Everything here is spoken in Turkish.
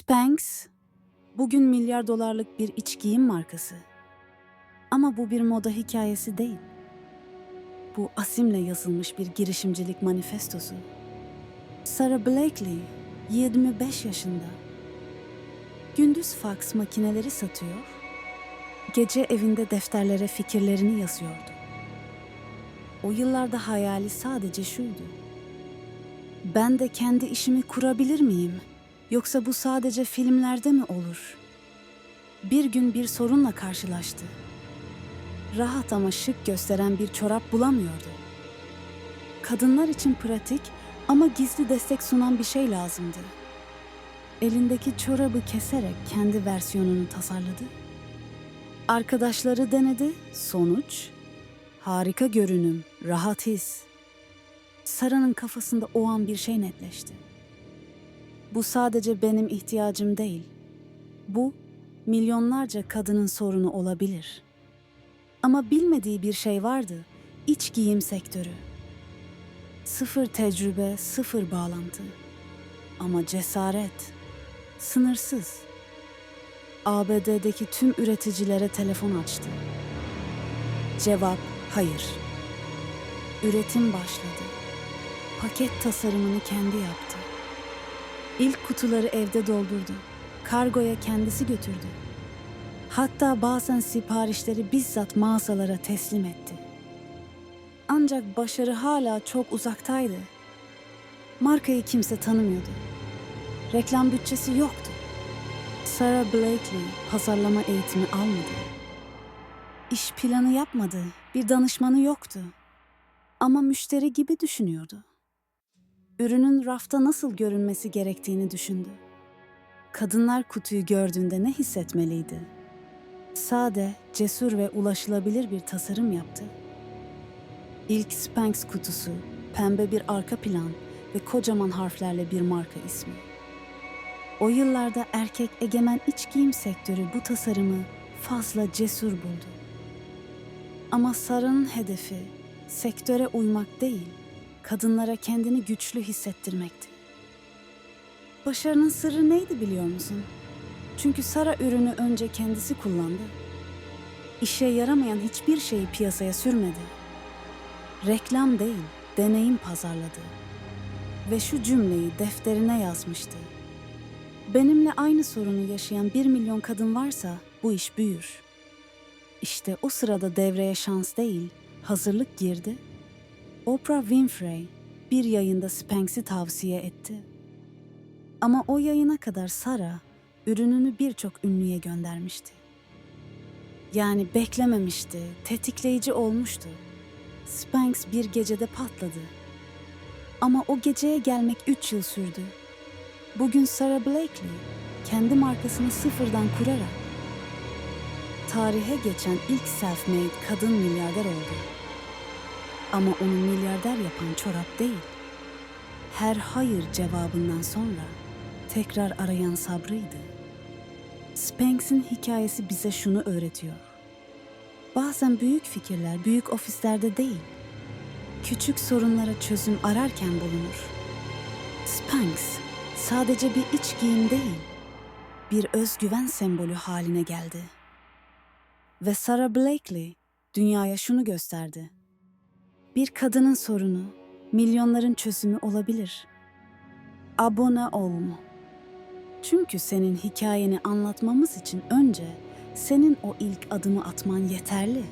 Spanx, bugün milyar dolarlık bir iç giyim markası. Ama bu bir moda hikayesi değil. Bu asimle yazılmış bir girişimcilik manifestosu. Sarah Blakely, 25 yaşında. Gündüz faks makineleri satıyor, gece evinde defterlere fikirlerini yazıyordu. O yıllarda hayali sadece şuydu. Ben de kendi işimi kurabilir miyim? Yoksa bu sadece filmlerde mi olur? Bir gün bir sorunla karşılaştı. Rahat ama şık gösteren bir çorap bulamıyordu. Kadınlar için pratik ama gizli destek sunan bir şey lazımdı. Elindeki çorabı keserek kendi versiyonunu tasarladı. Arkadaşları denedi, sonuç harika görünüm, rahat his. Sara'nın kafasında o an bir şey netleşti. Bu sadece benim ihtiyacım değil. Bu milyonlarca kadının sorunu olabilir. Ama bilmediği bir şey vardı. İç giyim sektörü. Sıfır tecrübe, sıfır bağlantı. Ama cesaret sınırsız. ABD'deki tüm üreticilere telefon açtı. Cevap hayır. Üretim başladı. Paket tasarımını kendi yaptı. İlk kutuları evde doldurdu. Kargoya kendisi götürdü. Hatta bazen siparişleri bizzat mağazalara teslim etti. Ancak başarı hala çok uzaktaydı. Markayı kimse tanımıyordu. Reklam bütçesi yoktu. Sarah Blakely pazarlama eğitimi almadı. İş planı yapmadı, bir danışmanı yoktu. Ama müşteri gibi düşünüyordu. Ürünün rafta nasıl görünmesi gerektiğini düşündü. Kadınlar kutuyu gördüğünde ne hissetmeliydi? Sade, cesur ve ulaşılabilir bir tasarım yaptı. İlk Spanx kutusu, pembe bir arka plan ve kocaman harflerle bir marka ismi. O yıllarda erkek egemen iç giyim sektörü bu tasarımı fazla cesur buldu. Ama Sara'nın hedefi sektöre uymak değil, kadınlara kendini güçlü hissettirmekti. Başarının sırrı neydi biliyor musun? Çünkü Sara ürünü önce kendisi kullandı. İşe yaramayan hiçbir şeyi piyasaya sürmedi. Reklam değil, deneyim pazarladı. Ve şu cümleyi defterine yazmıştı. Benimle aynı sorunu yaşayan bir milyon kadın varsa bu iş büyür. İşte o sırada devreye şans değil, hazırlık girdi. Oprah Winfrey bir yayında Spanx'i tavsiye etti. Ama o yayına kadar Sara ürününü birçok ünlüye göndermişti. Yani beklememişti, tetikleyici olmuştu. Spanx bir gecede patladı. Ama o geceye gelmek üç yıl sürdü. Bugün Sarah Blakely kendi markasını sıfırdan kurarak tarihe geçen ilk self-made kadın milyarder oldu. Ama onu milyarder yapan çorap değil. Her hayır cevabından sonra tekrar arayan sabrıydı. Spanx'in hikayesi bize şunu öğretiyor. Bazen büyük fikirler büyük ofislerde değil, küçük sorunlara çözüm ararken bulunur. Spanx sadece bir iç giyim değil, bir özgüven sembolü haline geldi. Ve Sarah Blakely dünyaya şunu gösterdi. Bir kadının sorunu milyonların çözümü olabilir. Abone ol mu? Çünkü senin hikayeni anlatmamız için önce senin o ilk adımı atman yeterli.